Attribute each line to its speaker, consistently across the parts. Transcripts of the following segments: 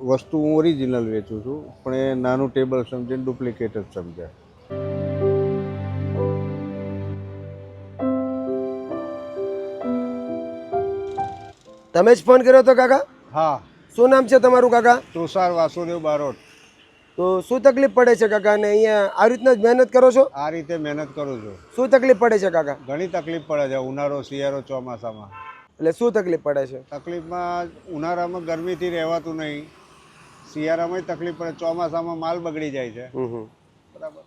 Speaker 1: વસ્તુ હું ઓરિજિનલ વેચું છું પણ એ નાનું ટેબલ સમજીને ડુપ્લિકેટ જ સમજે
Speaker 2: તમે જ ફોન કર્યો હતો કાકા?
Speaker 1: હા.
Speaker 2: શું નામ છે તમારું કાકા?
Speaker 1: તુષાર વાસુદેવ બારોટ.
Speaker 2: તો શું તકલીફ પડે છે કાકા? અને અહીંયા આ રીતના જ મહેનત કરો છો?
Speaker 1: આ રીતે મહેનત કરું છું.
Speaker 2: શું તકલીફ પડે છે કાકા?
Speaker 1: ઘણી તકલીફ પડે છે ઉનાળો શિયાળો ચોમાસામાં.
Speaker 2: એટલે શું તકલીફ પડે છે?
Speaker 1: તકલીફમાં ઉનાળામાં ગરમીથી રહેવાતું નહીં. શિયાળામાં તકલીફ પડે ચોમાસામાં માલ બગડી જાય છે. બરાબર.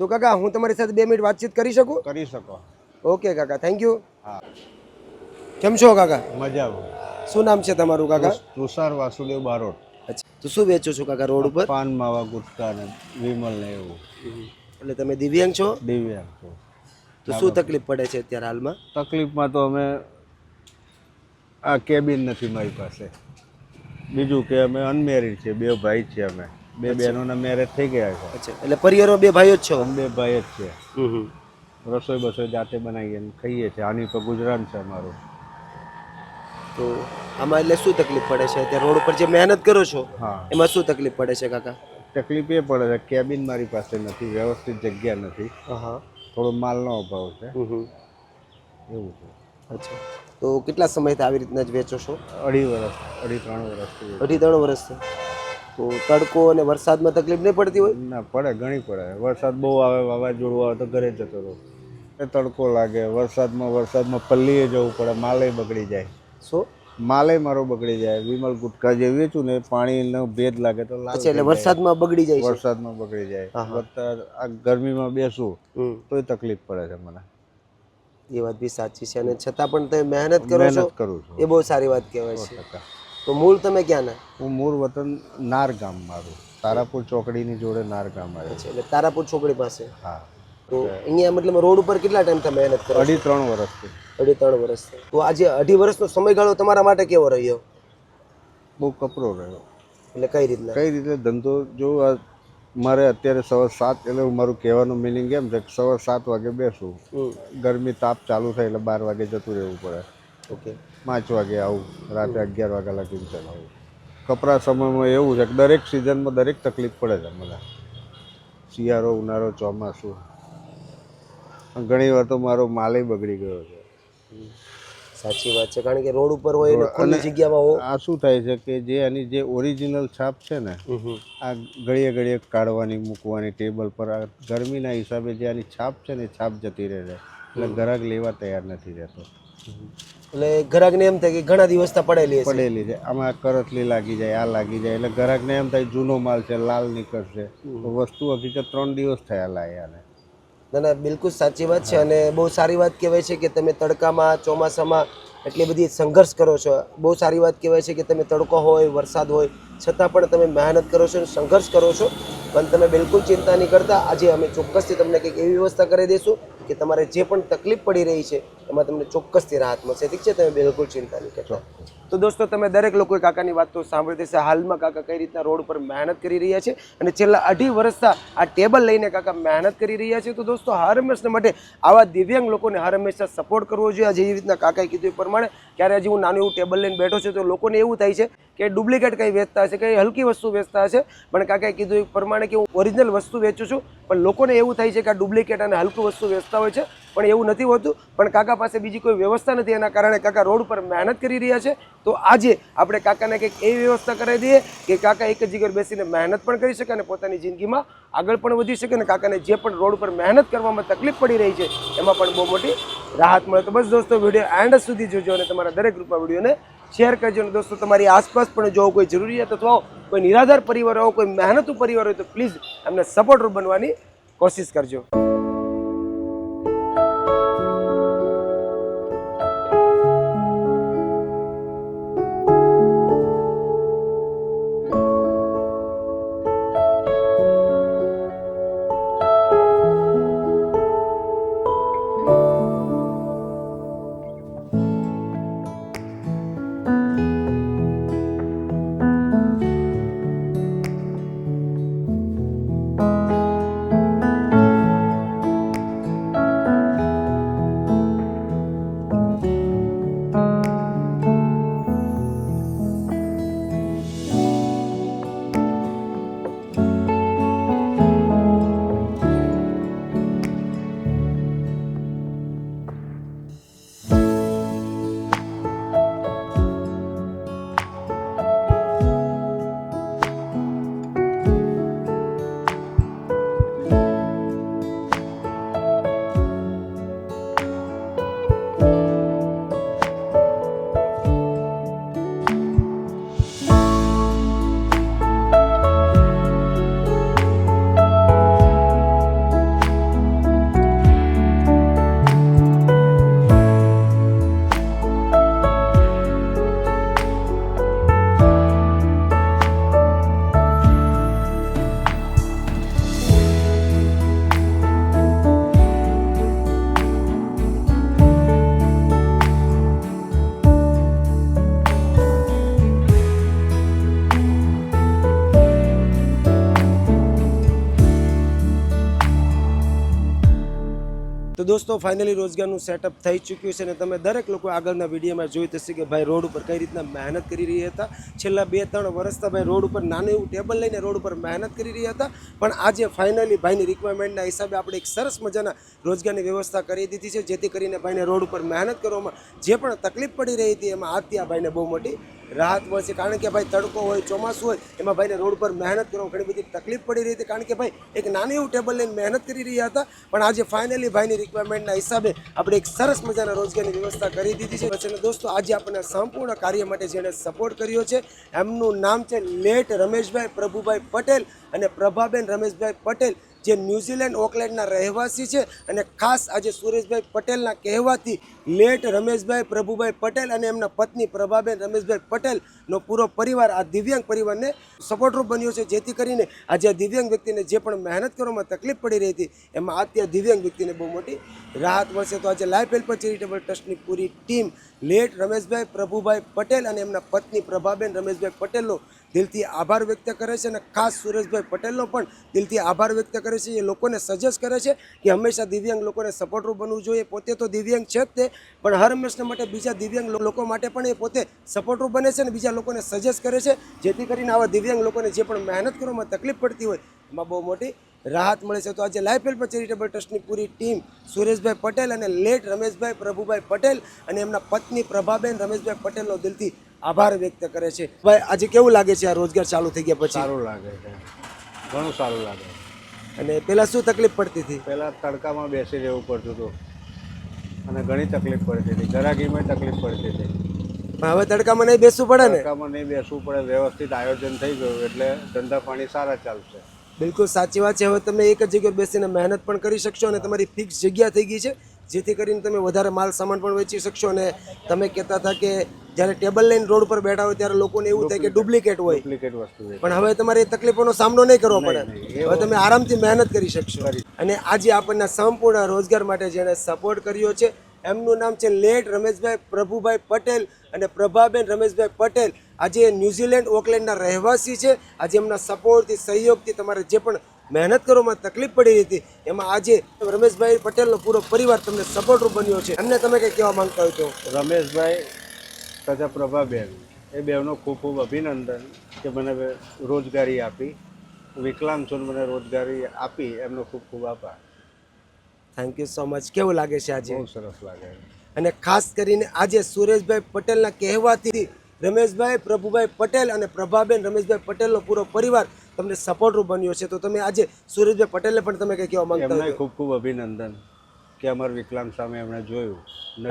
Speaker 2: તો કાકા હું તમારી સાથે બે મિનિટ વાતચીત કરી શકું?
Speaker 1: કરી શકો.
Speaker 2: ઓકે કાકા થેન્ક યુ
Speaker 1: હા.
Speaker 2: કેમ છો કાકા?
Speaker 1: મજા આવે.
Speaker 2: શું નામ છે તમારું કાકા?
Speaker 1: તુષાર વાસુદેવ બારોટ.
Speaker 2: અચ્છા તો શું વેચો છો કાકા રોડ ઉપર?
Speaker 1: પાન માવા ગુટકા ને વિમલ ને એવું.
Speaker 2: એટલે તમે દિવ્યાંગ છો?
Speaker 1: દિવ્યાંગ છો.
Speaker 2: તો શું તકલીફ પડે છે અત્યારે હાલમાં?
Speaker 1: તકલીફમાં તો અમે આ કેબિન નથી મારી પાસે. બીજું કે અમે અનમેરીડ છે બે ભાઈ છે અમે. બે બહેનોના મેરેજ થઈ ગયા છે.
Speaker 2: અચ્છા એટલે પરિવારો બે ભાઈઓ જ છો?
Speaker 1: બે ભાઈ જ છે. રસોઈ બસોઈ જાતે બનાવીએ ખાઈએ છીએ. આની પર ગુજરાન છે અમારું.
Speaker 2: તો આમાં એટલે શું તકલીફ પડે છે? અત્યારે રોડ ઉપર જે મહેનત કરો છો એમાં શું તકલીફ પડે છે કાકા?
Speaker 1: તકલીફ એ પડે છે કેબિન મારી પાસે નથી વ્યવસ્થિત જગ્યા નથી. થોડો માલનો અભાવ છે. એવું છે.
Speaker 2: અચ્છા. તો કેટલા સમયથી આવી રીતના જ વેચો છો?
Speaker 1: અઢી વર્ષ અઢી ત્રણ વર્ષથી
Speaker 2: અઢી ત્રણ વર્ષથી તો તડકો અને વરસાદમાં તકલીફ નહીં પડતી હોય?
Speaker 1: ના પડે ઘણી પડે. વરસાદ બહુ આવે વાવાઝોડું આવે તો ઘરે જતો રહો. એ તડકો લાગે વરસાદમાં વરસાદમાં પલ્લીએ જવું પડે માલે બગડી જાય.
Speaker 2: શું
Speaker 1: માલે મારો બગડી જાય. વિમલ ગુટકા જે વેચું ને પાણીનો ભેદ લાગે તો
Speaker 2: લાગે એટલે વરસાદમાં બગડી જાય.
Speaker 1: વરસાદમાં બગડી જાય. આ ગરમીમાં બેસું તોય તકલીફ પડે છે મને.
Speaker 2: એ વાત બી સાચી છે અને છતાં પણ તમે મહેનત કરો છો
Speaker 1: કરું છું.
Speaker 2: એ બહુ સારી વાત કહેવાય છે. તો મૂળ તમે ક્યાં ના?
Speaker 1: હું મૂળ વતન નાર ગામ મારું. તારાપુર ચોકડીની જોડે નાર ગામ આવે છે
Speaker 2: એટલે તારાપુર ચોકડી પાસે.
Speaker 1: હા.
Speaker 2: તો અહીંયા મતલબ રોડ ઉપર કેટલા ટાઈમ તમે મહેનત કરો
Speaker 1: અઢી ત્રણ વર્ષથી
Speaker 2: અઢી ત્રણ વર્ષથી તો આજે અઢી વર્ષનો સમયગાળો તમારા માટે કેવો રહ્યો?
Speaker 1: બહુ કપરો રહ્યો.
Speaker 2: એટલે કઈ રીતના?
Speaker 1: કઈ રીતે ધંધો જો આ મારે અત્યારે સવાર સાત એટલે મારું કહેવાનું મિનિંગ એમ છે કે સવાર સાત વાગે બેસું. ગરમી તાપ ચાલુ થાય એટલે બાર વાગે જતું રહેવું પડે.
Speaker 2: ઓકે.
Speaker 1: પાંચ વાગે આવું રાતે અગિયાર વાગ્યા લગીને ચલાવું કપરા સમયમાં એવું છે કે દરેક સિઝનમાં દરેક તકલીફ પડે છે મને. શિયાળો ઉનાળો ચોમાસું. ઘણી વાર તો મારો માલે બગડી ગયો છે.
Speaker 2: સાચી વાત છે. કારણ કે રોડ ઉપર હોય અને ખુલ્લી જગ્યામાં હોય
Speaker 1: આ શું થાય છે કે જે આની જે ઓરિજિનલ છાપ છે ને. આ ઘડીએ ઘડીએ કાઢવાની મૂકવાની ટેબલ પર આ ગરમીના હિસાબે જે આની છાપ છે ને છાપ જતી રહે છે. એટલે ગ્રાહક લેવા તૈયાર નથી રહેતો.
Speaker 2: એટલે ગ્રાહકને એમ થાય કે ઘણા દિવસથી પડેલી
Speaker 1: પડેલી છે. આમાં કરતલી લાગી જાય આ લાગી જાય. એટલે ગ્રાહકને એમ થાય જૂનો માલ છે લાલ નીકળશે. તો વસ્તુ હકીકત ત્રણ દિવસ થયા લાયાને
Speaker 2: ના ના, બિલકુલ સાચી વાત છે અને બહુ સારી વાત કહેવાય છે કે તમે તડકામાં, ચોમાસામાં એટલી બધી સંઘર્ષ કરો છો. બહુ સારી વાત કહેવાય છે કે તમે તડકો હોય, વરસાદ હોય, છતાં પણ તમે મહેનત કરો છો સંઘર્ષ કરો છો. પણ તમે બિલકુલ ચિંતા નહીં કરતા. આજે અમે ચોક્કસથી તમને કંઈક એવી વ્યવસ્થા કરી દઈશું. કે તમારે જે પણ તકલીફ પડી રહી છે એમાં તમને ચોક્કસથી રાહત મળશે. ઠીક છે? તમે બિલકુલ ચિંતા નહીં કરતા. તો દોસ્તો તમે દરેક લોકોએ કાકાની વાત તો સાંભળી દેશે. હાલમાં કાકા કઈ રીતના રોડ પર મહેનત કરી રહ્યા છે અને છેલ્લા અઢી વર્ષથી આ ટેબલ લઈને કાકા મહેનત કરી રહ્યા છે. તો દોસ્તો હર હંમેશા માટે આવા દિવ્યાંગ લોકોને હર હંમેશા સપોર્ટ કરવો જોઈએ. જેવી રીતના કાકાએ કીધું એ પ્રમાણે ક્યારે હજી હું નાનું એવું ટેબલ લઈને બેઠો છું તો લોકોને એવું થાય છે કે ડુપ્લિકેટ કંઈ વેચતા હશે, કંઈ હલકી વસ્તુ વેચતા હશે? પણ કાકાએ કીધું એ પ્રમાણે કે હું ઓરિજિનલ વસ્તુ વેચું છું, પણ લોકોને એવું થાય છે કે આ ડુપ્લિકેટ અને હલકું વસ્તુ વેચતા હોય છે, પણ એવું નથી હોતું. પણ કાકા પાસે બીજી કોઈ વ્યવસ્થા નથી, એના કારણે કાકા રોડ પર મહેનત કરી રહ્યા છે. તો આજે આપણે કાકાને કંઈક એવી વ્યવસ્થા કરાવી દઈએ કે કાકા એક જ જગ્યાએ બેસીને મહેનત પણ કરી શકે અને પોતાની જિંદગીમાં આગળ પણ વધી શકે અને કાકાને જે પણ રોડ પર મહેનત કરવામાં તકલીફ પડી રહી છે, એમાં પણ બહુ મોટી રાહત મળે. તો બસ દોસ્તો, વીડિયો એન્ડ સુધી જોજો અને તમારા દરેક ગ્રુપમાં વિડીયોને શેર કરજો અને દોસ્તો, તમારી આસપાસ પણ જો કોઈ જરૂરિયાત અથવા કોઈ નિરાધાર પરિવાર હોય, કોઈ મહેનતુ પરિવાર હોય, તો પ્લીઝ એમને સપોર્ટરૂપ બનવાની કોશિશ કરજો. તો દોસ્તો ફાઇનલી રોજગારનું સેટઅપ થઈ ચૂક્યું છે અને તમે દરેક લોકો આગળના વિડીયોમાં જોઈ થશે કે ભાઈ રોડ ઉપર કઈ રીતના મહેનત કરી રહ્યા હતા. છેલ્લા બે ત્રણ વર્ષથી ભાઈ રોડ ઉપર નાનું એવું ટેબલ લઈને રોડ ઉપર મહેનત કરી રહ્યા હતા. પણ આજે ફાઇનલી ભાઈની રિક્વાયરમેન્ટના હિસાબે આપણે એક સરસ મજાના રોજગારની વ્યવસ્થા કરી દીધી છે, જેથી કરીને ભાઈને રોડ ઉપર મહેનત કરવામાં જે પણ તકલીફ પડી રહી હતી, એમાં આજથી આ ભાઈને બહુ મોટી રાહત મળશે. કારણ કે ભાઈ તડકો હોય, ચોમાસું હોય, એમાં ભાઈને રોડ પર મહેનત કરવામાં ઘણી બધી તકલીફ પડી રહી હતી. કારણ કે ભાઈ એક નાનું એવું ટેબલ લઈને મહેનત કરી રહ્યા હતા. પણ આજે ફાઇનલી ભાઈની રિક્વાયરમેન્ટના હિસાબે આપણે એક સરસ મજાના રોજગારની વ્યવસ્થા કરી દીધી છે. અને દોસ્તો, આજે આપણને સંપૂર્ણ કાર્ય માટે જેણે સપોર્ટ કર્યો છે, એમનું નામ છે લેટ રમેશભાઈ પ્રભુભાઈ પટેલ અને પ્રભાબેન રમેશભાઈ પટેલ. જે ન્યૂઝીલેન્ડ, ઓકલેન્ડના રહેવાસી છે અને ખાસ આજે સુરેશભાઈ પટેલના કહેવાથી લેટ રમેશભાઈ, પ્રભુભાઈ પટેલ અને એમના પત્ની પ્રભાબેન રમેશભાઈ પટેલનો પૂરો પરિવાર, આ દિવ્યાંગ પરિવારને સપોર્ટરૂપ બન્યો છે. જેથી કરીને આજે આ દિવ્યાંગ વ્યક્તિને જે પણ મહેનત કરવામાં તકલીફ પડી રહી હતી, એમાં અત્યારે દિવ્યાંગ વ્યક્તિને બહુ મોટી રાહત મળશે. તો આજે લાઈફ હેલ્પર ચેરિટેબલ ટ્રસ્ટની પૂરી ટીમ, લેટ રમેશભાઈ, પ્રભુભાઈ પટેલ અને એમના પત્ની પ્રભાબેન રમેશભાઈ પટેલનો દિલથી આભાર વ્યક્ત કરે છે અને ખાસ સુરેશભાઈ પટેલનો પણ દિલથી આભાર વ્યક્ત કરે છે. એ લોકોને સજેસ્ટ કરે છે કે હંમેશા દિવ્યાંગ લોકોને સપોર્ટરૂપ બનવું જોઈએ. પોતે તો દિવ્યાંગ છે જ તે, પણ હર હંમેશના માટે બીજા દિવ્યાંગ લોકો માટે પણ એ પોતે સપોર્ટરૂપ બને છે અને બીજા લોકોને સજેસ્ટ કરે છે. જેથી કરીને આવા દિવ્યાંગ લોકોને જે પણ મહેનત કરવામાં તકલીફ પડતી હોય, એમાં બહુ મોટી રાહત મળે છે. તો આજે લાઈફ હેલ્પ ચેરિટેબલ ટ્રસ્ટની પૂરી ટીમ સુરેશભાઈ પટેલ અને લેટ રમેશભાઈ પ્રભુભાઈ પટેલ અને એમના પત્ની પ્રભાબેન રમેશભાઈ પટેલનો દિલથી આભાર વ્યક્ત કરે છે. ભાઈ આજે કેવું લાગે છે આ રોજગાર ચાલુ થઈ ગયા પછી?
Speaker 1: સારું લાગે છે. ઘણું સારું લાગે
Speaker 2: અને પહેલાં શું તકલીફ પડતી હતી?
Speaker 1: પહેલાં તડકામાં બેસી રહેવું પડતું હતું. અને ઘણી તકલીફ પડતી હતી. ગરાગીમાં તકલીફ પડતી હતી.
Speaker 2: પણ હવે તડકામાં નહીં બેસવું પડે ને?
Speaker 1: તડકામાં નહીં બેસવું પડે. વ્યવસ્થિત આયોજન થઈ ગયું એટલે ધંધા પાણી સારા ચાલશે.
Speaker 2: બિલકુલ સાચી વાત છે. હવે તમે એક જ જગ્યાએ બેસીને મહેનત પણ કરી શકશો અને તમારી ફિક્સ જગ્યા થઈ ગઈ છે. જેથી કરીને તમે વધારે માલ સામાન પણ વેચી શકશો અને તમે કહેતા હતા કે જ્યારે ટેબલ લઈને રોડ પર બેઠા હોય ત્યારે લોકોને એવું થાય કે ડુપ્લિકેટ હોય.
Speaker 1: ડુપ્લિકેટ વસ્તુ
Speaker 2: પણ હવે તમારે તકલીફોનો સામનો નહીં કરવો પડે. હવે તમે આરામથી મહેનત કરી શકશો. અને આજે આપણને સંપૂર્ણ રોજગાર માટે જેણે સપોર્ટ કર્યો છે. એમનું નામ છે લેટ રમેશભાઈ પ્રભુભાઈ પટેલ અને પ્રભાબેન રમેશભાઈ પટેલ. આજે ન્યૂઝીલેન્ડ ઓકલેન્ડના રહેવાસી છે. આજે એમના સપોર્ટથી સહયોગથી તમારે જે પણ મહેનત કરવામાં તકલીફ પડી રહી હતી એમાં આજે રમેશભાઈ પટેલનો પૂરો પરિવાર તમને સપોર્ટરૂપ બન્યો છે. એમને તમે કંઈ કહેવા માંગતા હોય તો?
Speaker 1: રમેશભાઈ તથા પ્રભાબેન એ બેવનો ખૂબ ખૂબ અભિનંદન કે મને રોજગારી આપી. વિકલાંગ છું મને રોજગારી આપી એમનો ખૂબ ખૂબ આભાર.
Speaker 2: થેન્ક યુ સો મચ કેવું લાગે છે આજે?
Speaker 1: બહુ સરસ લાગે.
Speaker 2: અને ખાસ કરીને આજે સુરેશભાઈ પટેલના કહેવાથી રમેશભાઈ પ્રભુભાઈ પટેલ અને પ્રભાબેન રમેશભાઈ પટેલનો પૂરો પરિવાર તમને સપોર્ટરૂપ બન્યો છે. તો તમે આજે સુરેશભાઈ પટેલને પણ તમે કંઈ કહેવા માંગતા
Speaker 1: ખૂબ ખૂબ અભિનંદન. કે અમારા વિકલાંગ સામે એમણે જોયું.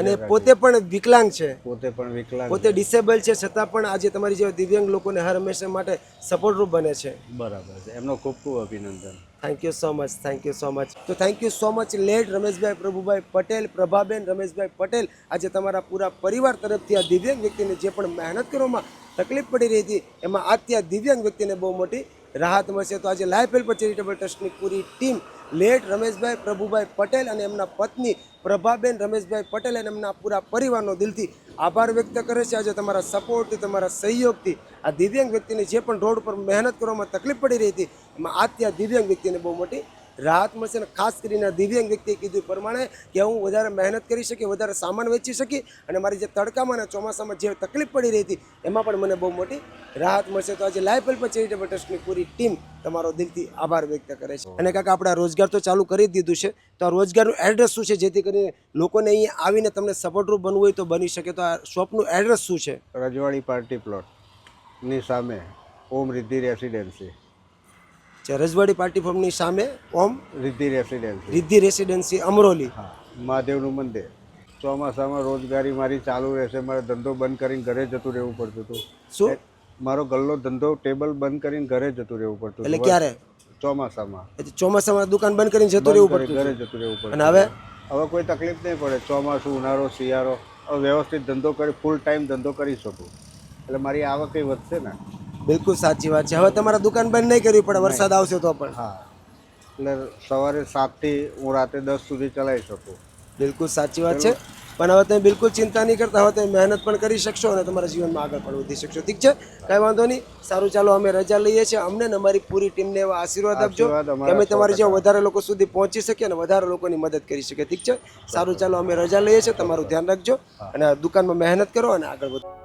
Speaker 2: અને પોતે પણ વિકલાંગ છે.
Speaker 1: પોતે પણ વિકલાંગ
Speaker 2: પોતે ડિસેબલ છે છતાં પણ આજે તમારી જેવા દિવ્યાંગ લોકોને હર હંમેશા માટે સપોર્ટરૂપ બને છે.
Speaker 1: બરાબર છે. એમનો ખૂબ ખૂબ અભિનંદન.
Speaker 2: Thank you so much thank you so much તો thank you so much late Rameshbhai Prabhubhai Patel Prabhaben Rameshbhai Patel આજે તમારા પૂરા પરિવાર તરફથી આ દિવ્યાંગ વ્યક્તિને જે પણ મહેનત કરવામાં તકલીફ પડી રહી હતી એમાં આજથી આ દિવ્યાંગ વ્યક્તિને બહુ મોટી રાહત મળશે. તો આજે લાઈફ હેલ્પ ચેરિટેબલ ટ્રસ્ટની પૂરી ટીમ લેટ રમેશભાઈ પ્રભુભાઈ પટેલ અને એમના પત્ની પ્રભાબેન રમેશભાઈ પટેલ અને એમના પૂરા પરિવારનો દિલથી આભાર વ્યક્ત કરે છે. આજે તમારા સપોર્ટથી તમારા સહયોગથી આ દિવ્યાંગ વ્યક્તિને જે પણ રોડ પર મહેનત કરવામાં તકલીફ પડી રહી હતી, એમાં આ દિવ્યાંગ વ્યક્તિને બહુ મોટી રાહત મળશે અને ખાસ કરીને દિવ્યાંગ વ્યક્તિએ કીધું પ્રમાણે કે હું વધારે મહેનત કરી શકી, વધારે સામાન વેચી શકી અને મારી જે તડકામાં અને ચોમાસામાં જે તકલીફ પડી રહી હતી, એમાં પણ મને બહુ મોટી રાહત મળશે. તો આજે લાઈફ હેલ્પ ચેરિટેબલ ટ્રસ્ટની પૂરી ટીમ તમારો દિલથી આભાર વ્યક્ત કરે છે. અને કાકા, આપણે રોજગાર તો ચાલુ કરી દીધું છે. તો આ રોજગારનું એડ્રેસ શું છે? જેથી કરીને લોકોને અહીંયા આવીને તમને સપોર્ટરૂપ બનવું હોય તો બની શકે. તો આ શોપનું એડ્રેસ શું છે?
Speaker 1: રજવાડી પાર્ટી પ્લોટની સામે ઓમ રિદ્ધિ રેસિડેન્સી.
Speaker 2: જે રજવાડી પાર્ટી ફોર્મની સામે ઓમ
Speaker 1: રિદ્ધિ રેસિડેન્સી.
Speaker 2: રિદ્ધિ રેસિડેન્સી અમરોલી.
Speaker 1: મહાદેવનું મંદિર. ચોમાસામાં રોજગારી મારી ચાલુ રહેશે મારે ધંધો બંધ કરીને ઘરે જતું રહેવું પડતું હતું.
Speaker 2: શું?
Speaker 1: મારો ગલ્લો ધંધો ટેબલ બંધ કરીને ઘરે જતું રહેવું પડતું
Speaker 2: એટલે ક્યારે?
Speaker 1: ચોમાસામાં.
Speaker 2: એટલે ચોમાસામાં દુકાન બંધ કરીને જતું રહેવું
Speaker 1: પડે
Speaker 2: પડતું
Speaker 1: ઘરે જતું રહેવું પડતું
Speaker 2: અને હવે?
Speaker 1: હવે કોઈ તકલીફ નહીં પડે. ચોમાસું ઉનાળો શિયાળો. હવે વ્યવસ્થિત ધંધો કરી ફૂલ ટાઈમ ધંધો કરી શકું. એટલે મારી આવક વધશે ને?
Speaker 2: બિલકુલ સાચી વાત છે. હવે તમારા દુકાન બંધ નહીં કરવી પડે વરસાદ આવશે તો પણ.
Speaker 1: હા. એટલે સવારે સાતથી હું રાતે દસ સુધી ચલાવી શકું.
Speaker 2: બિલકુલ સાચી વાત છે. પણ હવે તમે બિલકુલ ચિંતા નહીં કરતા હવે તમે મહેનત પણ કરી શકશો અને તમારા જીવનમાં આગળ પણ વધી શકશો. ઠીક છે? કાંઈ વાંધો નહીં. સારું ચાલો અમે રજા લઈએ છીએ. અમને ને અમારી પૂરી ટીમને એવા આશીર્વાદ આપજો. કે અમે તમારી જેવા વધારે લોકો સુધી પહોંચી શકીએ અને વધારે લોકોની મદદ કરી શકીએ. ઠીક છે? સારું ચાલો અમે રજા લઈએ છીએ. તમારું ધ્યાન રાખજો અને દુકાનમાં મહેનત કરો અને આગળ વધો.